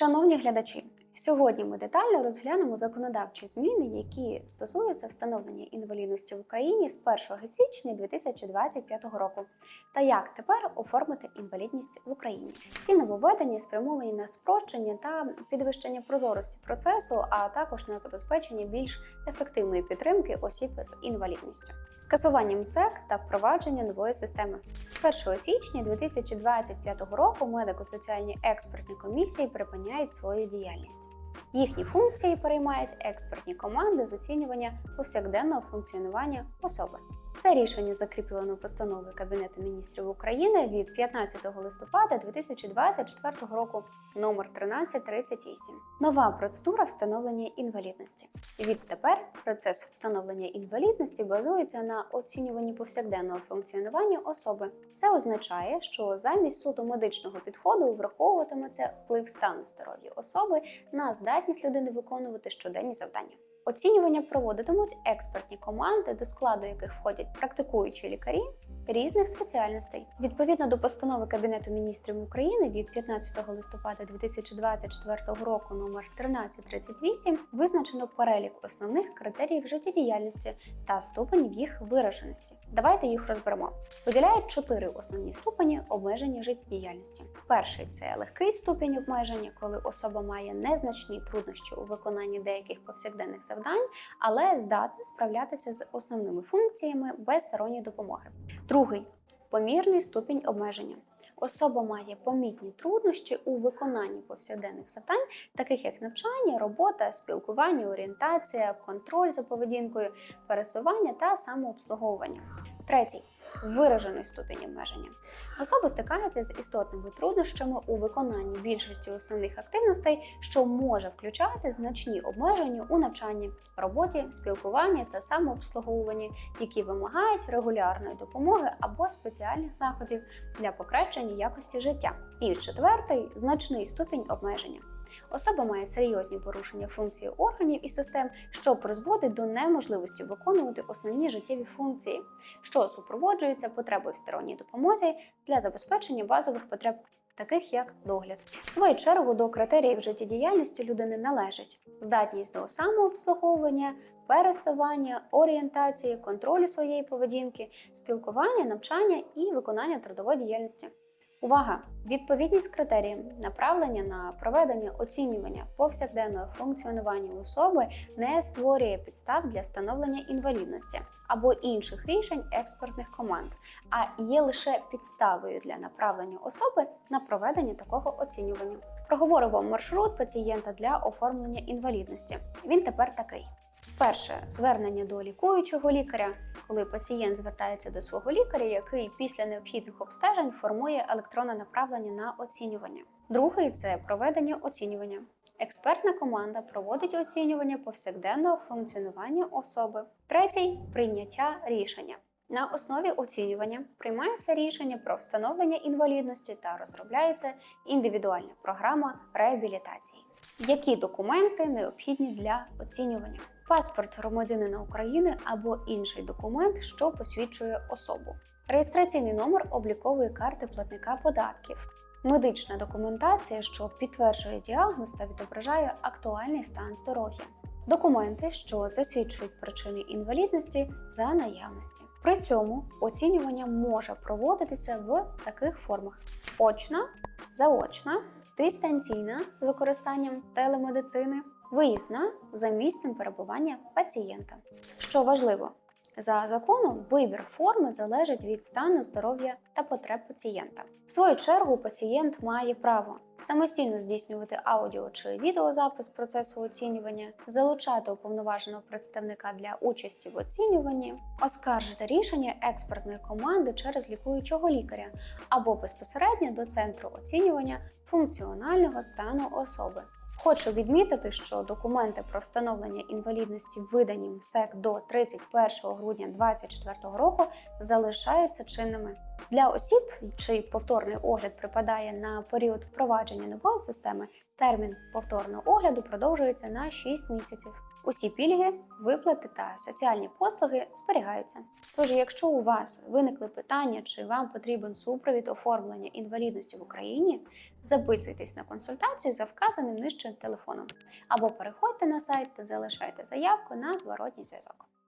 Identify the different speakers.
Speaker 1: Шановні глядачі, сьогодні ми детально розглянемо законодавчі зміни, які стосуються встановлення інвалідності в Україні з 1 січня 2025 року, та як тепер оформити інвалідність в Україні. Ці нововведення спрямовані на спрощення та підвищення прозорості процесу, а також на забезпечення більш ефективної підтримки осіб з інвалідністю. Скасуванням СЕК та впровадження нової системи з 1 січня 2025 року медико-соціальні експертні комісії припиняють свою діяльність. Їхні функції переймають експертні команди з оцінювання повсякденного функціонування особи. Це рішення закріплено постановою Кабінету міністрів України від 15 листопада 2024 року номер 1338. Нова процедура встановлення інвалідності. Відтепер процес встановлення інвалідності базується на оцінюванні повсякденного функціонування особи. Це означає, що замість суто медичного підходу враховуватиметься вплив стану здоров'я особи на здатність людини виконувати щоденні завдання. Оцінювання проводитимуть експертні команди, до складу яких входять практикуючі лікарі різних спеціальностей. Відповідно до постанови Кабінету міністрів України від 15 листопада 2024 року номер 1338 визначено перелік основних критеріїв життєдіяльності та ступенів їх вираженості. Давайте їх розберемо. Виділяють чотири основні ступені обмеження життєдіяльності. Перший це легкий ступінь обмеження, коли особа має незначні труднощі у виконанні деяких повсякденних завдань, але здатна справлятися з основними функціями без сторонньої допомоги. Другий помірний ступінь обмеження. Особа має помітні труднощі у виконанні повсякденних завдань, таких як навчання, робота, спілкування, орієнтація, контроль за поведінкою, пересування та самообслуговування. Третій виражений ступінь обмеження. Особа стикається з істотними труднощами у виконанні більшості основних активностей, що може включати значні обмеження у навчанні, роботі, спілкуванні та самообслуговуванні, які вимагають регулярної допомоги або спеціальних заходів для покращення якості життя. І четвертий значний ступінь обмеження. Особа має серйозні порушення функції органів і систем, що призводить до неможливості виконувати основні життєві функції, що супроводжується потребою в сторонній допомозі для забезпечення базових потреб. Таких як догляд, в свою чергу до критеріїв життєдіяльності людини належить здатність до самообслуговування, пересування, орієнтації, контролю своєї поведінки, спілкування, навчання і виконання трудової діяльності. Увага! Відповідність критеріям направлення на проведення оцінювання повсякденного функціонування особи не створює підстав для встановлення інвалідності або інших рішень експертних команд, а є лише підставою для направлення особи на проведення такого оцінювання. Проговоримо маршрут пацієнта для оформлення інвалідності. Він тепер такий: перше звернення до лікуючого лікаря коли пацієнт звертається до свого лікаря, який після необхідних обстежень формує електронне направлення на оцінювання. Другий це проведення оцінювання. Експертна команда проводить оцінювання повсякденного функціонування особи. Третій прийняття рішення. На основі оцінювання приймається рішення про встановлення інвалідності та розробляється індивідуальна програма реабілітації. Які документи необхідні для оцінювання? Паспорт громадянина України або інший документ, що посвідчує особу, реєстраційний номер облікової карти платника податків, медична документація, що підтверджує діагноз та відображає актуальний стан здоров'я, документи, що засвідчують причини інвалідності за наявності. При цьому оцінювання може проводитися в таких формах: очна, заочна, дистанційна з використанням телемедицини виїзна за місцем перебування пацієнта. Що важливо, за законом вибір форми залежить від стану здоров'я та потреб пацієнта. В свою чергу пацієнт має право самостійно здійснювати аудіо чи відеозапис процесу оцінювання, залучати уповноваженого представника для участі в оцінюванні, оскаржити рішення експертної команди через лікуючого лікаря або безпосередньо до центру оцінювання функціонального стану особи. Хочу відмітити, що документи про встановлення інвалідності, видані МСЕК до 31 грудня 2024 року, залишаються чинними. Для осіб, чий повторний огляд припадає на період впровадження нової системи, термін повторного огляду продовжується на 6 місяців. Усі пільги, виплати та соціальні послуги зберігаються. Тож, якщо у вас виникли питання, чи вам потрібен супровід оформлення інвалідності в Україні, записуйтесь на консультацію за вказаним нижче телефоном або переходьте на сайт та залишайте заявку на зворотній зв'язок.